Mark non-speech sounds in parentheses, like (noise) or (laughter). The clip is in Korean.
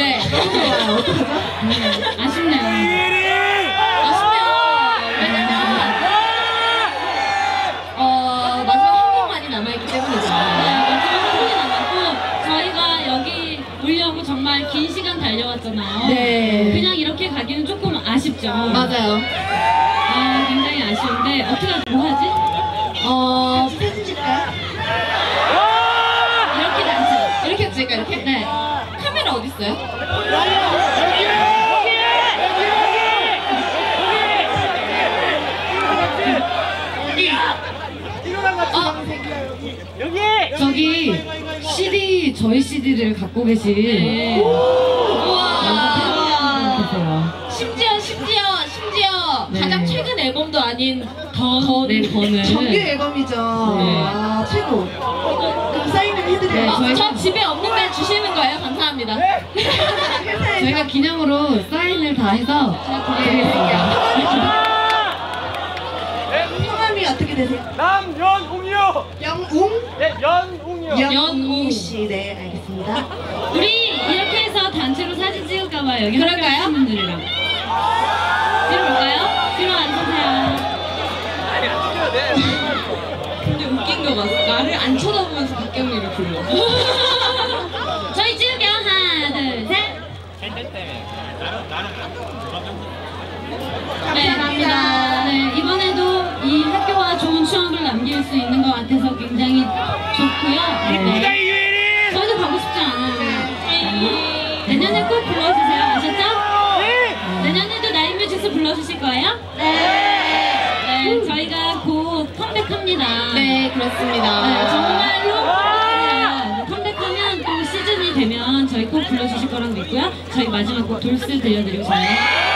네. 너무 좋아요. 어떡하죠? 아쉽네요. 아쉽네요. 왜냐면 어 마지막 한 번만이 남아있기 때문이죠. 네, 마지막 한 분이 남았고 저희가 여기 오려고 정말 긴 시간 달려왔잖아요. 네. 그냥 이렇게 가기는 조금 아쉽죠. 맞아요. 아, 굉장히 아쉬운데 어떻게 뭐 하지? 어 사진 찍을까요? 이렇게 나지. 이렇게 찍을까 이렇게? 네. 카메라 어디 있어요? 어, 저기 CD 저희 CD를 갖고 계신 네. 우와. 심지어 심지어 심지어 네. 가장 최근 앨범도 아닌 더 네, 번을 정규 앨범이죠. 네. 아, 최고. 그럼 해드려요. 네, 어, 저희- 저 집에 없는데 주시는 거예요? 감사합니다. 회사에서 (laughs) 저희가 기념으로 사인을 다 해서 드리겠습니다. 성함이 어떻게 되세요? 남연웅이요. 영웅? 네, 연웅이요. 영웅 씨, 네, 알겠습니다. 우리 이렇게 해서 단체로 사진 찍을까 봐요. 여기 그럴까요? 분들이랑. 뒤로 볼까요? 뒤로 앉으세요. 웃긴 거 봤어. 나를 안 쳐다보면서 박경리를 불러. (laughs) 저희 찍을게요. 하나, 둘, 셋. 감사합니다. 네, 이번에도 이 학교와 좋은 추억을 남길 수 있는 것 같아서 굉장히 좋고요. 네. 저희도 가고 싶지 않아요. 네. 내년에 꼭 불러주세요. 아셨죠? 내년에도 나인 뮤직스 불러주실 거예요? 네. 저희가 곧 컴백합니다. 네, 그렇습니다. 네, 정말로 네, 컴백하면 또 시즌이 되면 저희 꼭 불러주실 거랑 믿고요. 저희 마지막 곡 돌스 들려드리고 해주세요.